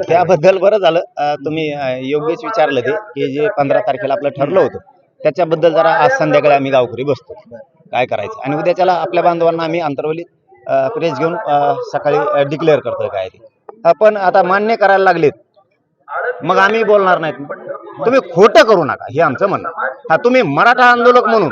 त्याबद्दल बरं झालं. तुम्ही योग्यच विचारलं ते की जे पंधरा तारखेला आपलं ठरलं होतं त्याच्याबद्दल जरा आज संध्याकाळी आम्ही गावकरी बसतो. काय करायचं? आणि उद्याच्याला आपल्या बांधवांना आम्ही अंतरवलीत प्रेस घेऊन सकाळी डिक्लेअर करतोय काय ते. आपण आता मान्य करायला लागलेत. मग आम्ही बोलणार नाहीत. तुम्ही खोटं करू नका. हे आमचं म्हणणं. हा तुम्ही मराठा आंदोलक म्हणून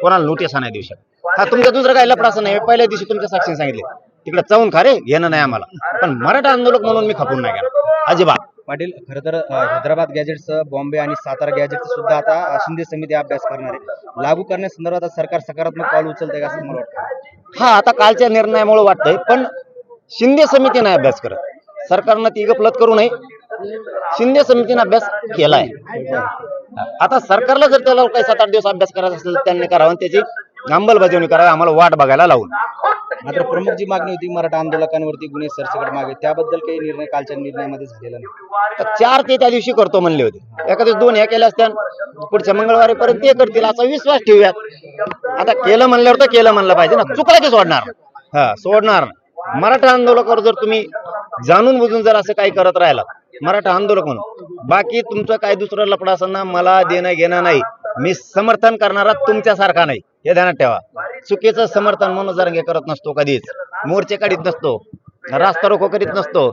कोणाला नोटीस नाही देऊ शकत. हा तुमचा दुसरं काही लफडाचं नाही. पहिल्या दिवशी तुमच्या साक्षीने सांगितले. तिकडे चावून खा रे घेणं नाही आम्हाला. पण मराठा आंदोलक म्हणून मी खपून नाही गेला. अजिबात. पाटील खरं तर हैदराबाद गॅजेट्स बॉम्बे आणि सातारा गॅजेट्स सुद्धा आता शिंदे समिती अभ्यास करणार आहे. लागू करण्यासंदर्भात सरकार सकारात्मक पाऊल उचलतंय का असं मला वाटतं. हा आता कालच्या निर्णयामुळे वाटतंय पण शिंदे समिती नाही अभ्यास करत. सरकारनं ती गपलत करू नये. शिंदे समितीने अभ्यास केलाय. आता सरकारला जर त्याला काही सात आठ दिवस अभ्यास करायचा असेल तर त्यांनी करावा त्याची अंमलबजावणी करावी आम्हाला वाट बघायला लावून मात्र प्रमुख जी मागणी होती मराठा आंदोलकांवरती गुन्हे सरसकट मागे. त्याबद्दल काही निर्णय कालच्या निर्णयामध्ये झालेला नाही. तर चार ते त्या दिवशी करतो म्हणले होते. एका दिवस दोन ह्या केल्या असत्या पुढच्या मंगळवारीपर्यंत ते करतील असा विश्वास ठेवूयात. आता केलं म्हणल्यावर तर केलं म्हणलं पाहिजे ना. चुकला की सोडणार. हा सोडणार. मराठा आंदोलकावर जर तुम्ही जाणून बुजून जर असं काही करत राहिला मराठा आंदोलक म्हणून बाकी तुमचं काय दुसरं लफडा असताना मला देणं घेणं नाही. मी समर्थन करणारा तुमच्यासारखा नाही. हे ध्यानात ठेवा. चुकीचं समर्थन मनोज जरांगे करत नसतो कधीच. मोर्चे काढीत नसतो. रास्ता रोको करीत नसतो.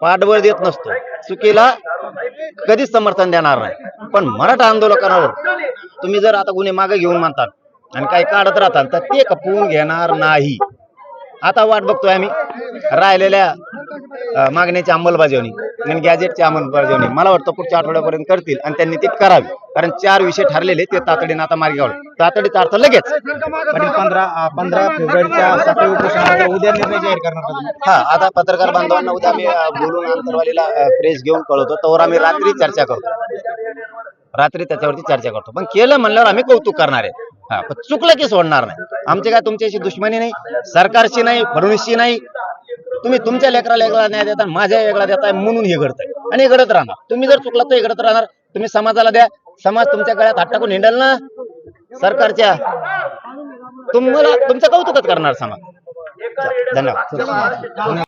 पाठबळ देत नसतो. चुकीला कधीच समर्थन देणार नाही. पण मराठा आंदोलकांवर तुम्ही जर आता गुन्हे मागे घेऊन मानतात आणि काही काढत राहतात तर ते खपवून घेणार नाही. आता वाट बघतोय आम्ही. राहिलेल्या मागण्याची अंमलबजावणी आणि गॅजेटची अंमलबजावणी मला वाटतं पुढच्या आठवड्यापर्यंत करतील आणि त्यांनी ती करावी. कारण चार विषय ठरलेले ते तातडीने आता मार्गी काढू तातडीचा अर्थ लगेच. पंधरा पंधरा फेब्रुवारीच्या साखळी उपोषणाचा उद्या निर्णय जाहीर करणार? हा आता पत्रकार बांधवांना उद्या आम्ही बोलून अंतरवालीला प्रेस घेऊन कळवतो. तर आम्ही रात्री चर्चा करतो. रात्री त्याच्यावरती चर्चा करतो. पण केलं म्हणल्यावर आम्ही कौतुक करणार आहे. हा पण चुकलं की सोडणार नाही. आमची काय तुमच्याशी दुश्मनी नाही सरकारची नाही फडणवीसची नाही तुम्ही तुमच्या लेकराला वेगळा न्याय देता माझ्या वेगळा देताय म्हणून हे घडतंय. आणि हे घडत राहणार. तुम्ही जर चुकला तर हे घडत राहणार. तुम्ही समाजाला द्या. समाज तुमच्या गळ्यात हात टाकून हिंडल ना. सरकारच्या. तुम्हाला तुमचं कौतुकच करणार समाज. धन्यवाद.